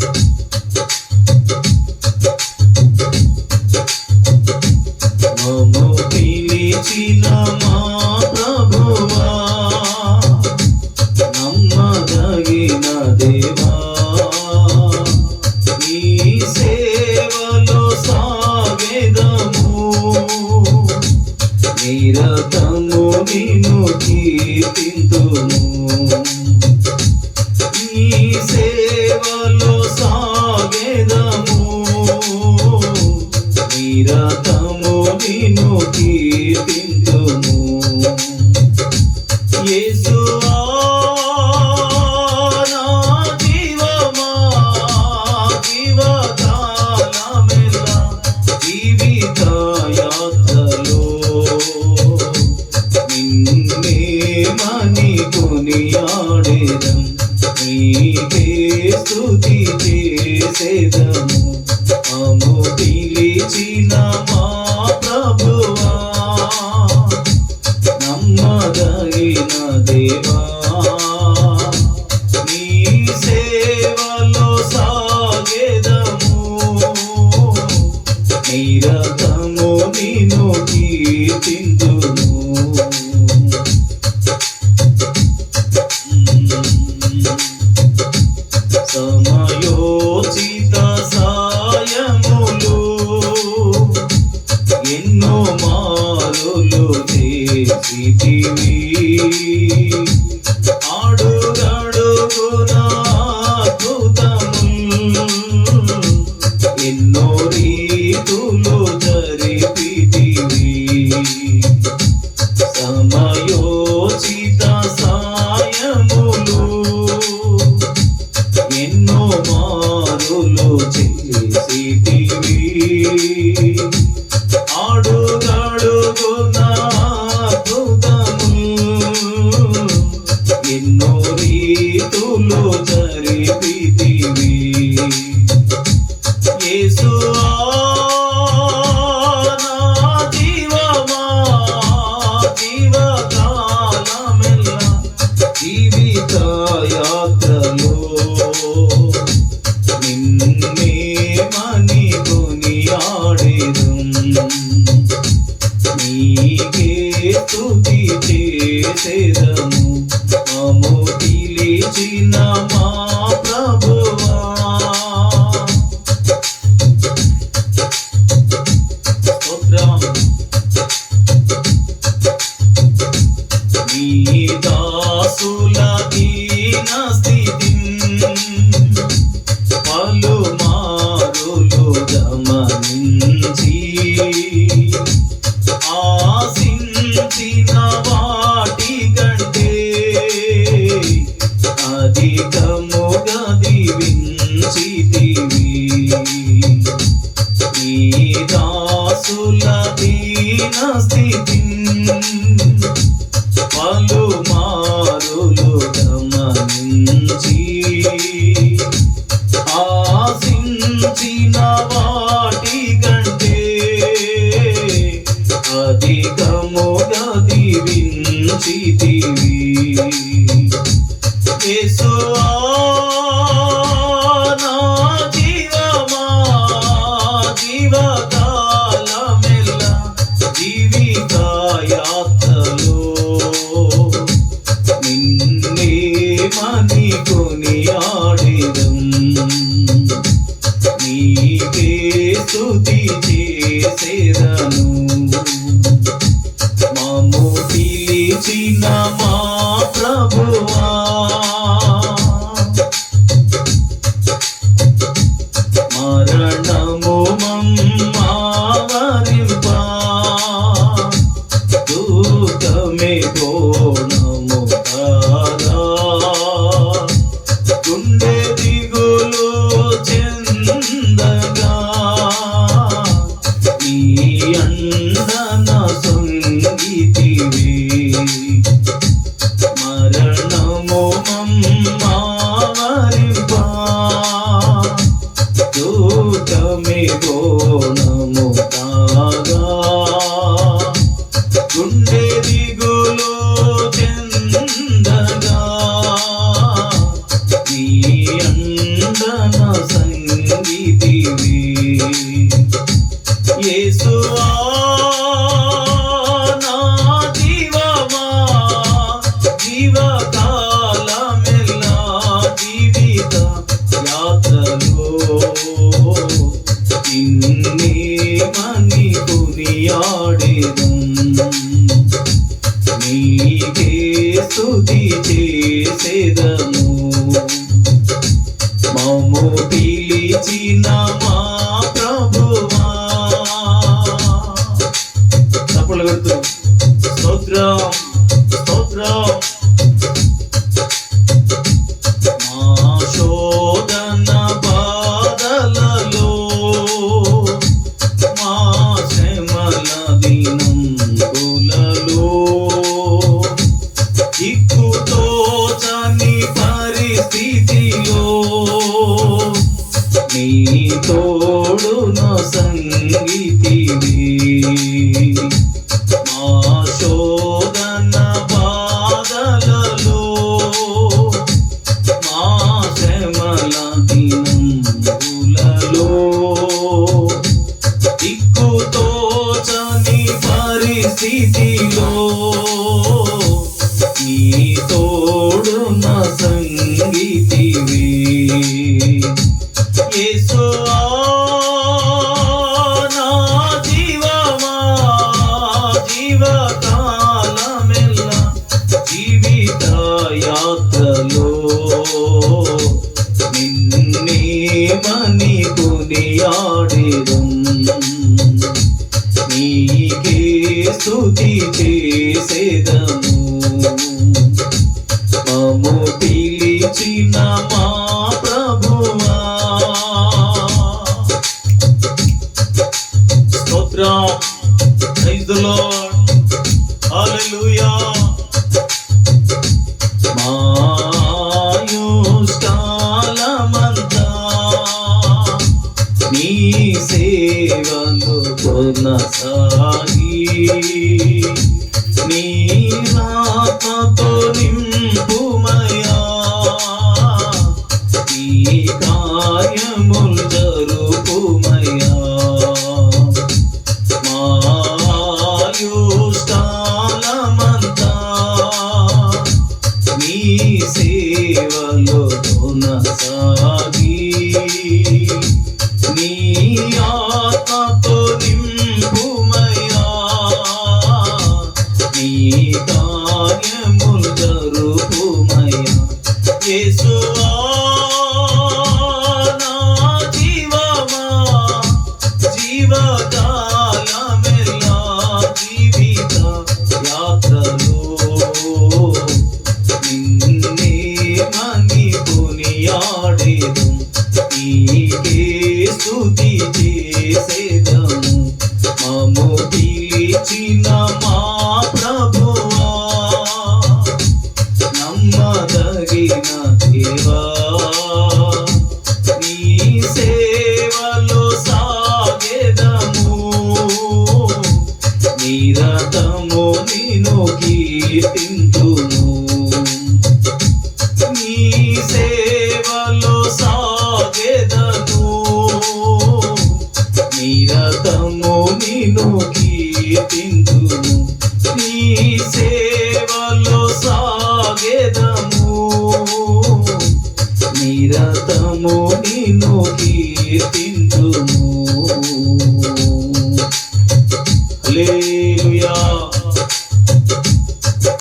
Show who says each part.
Speaker 1: Thank you. నిరతము నిన్ను మారులు చేసితివి అడుగడుగున అద్భుతము ఎన్నో రీతులు జరిపితివి యేసు பெரிதும் Oh. 你恩。చేసేదా? এই స్తుతి చేసేదము. na చేసేదము సేవలో సాగెదము. నిరతము నిను కీర్తింతును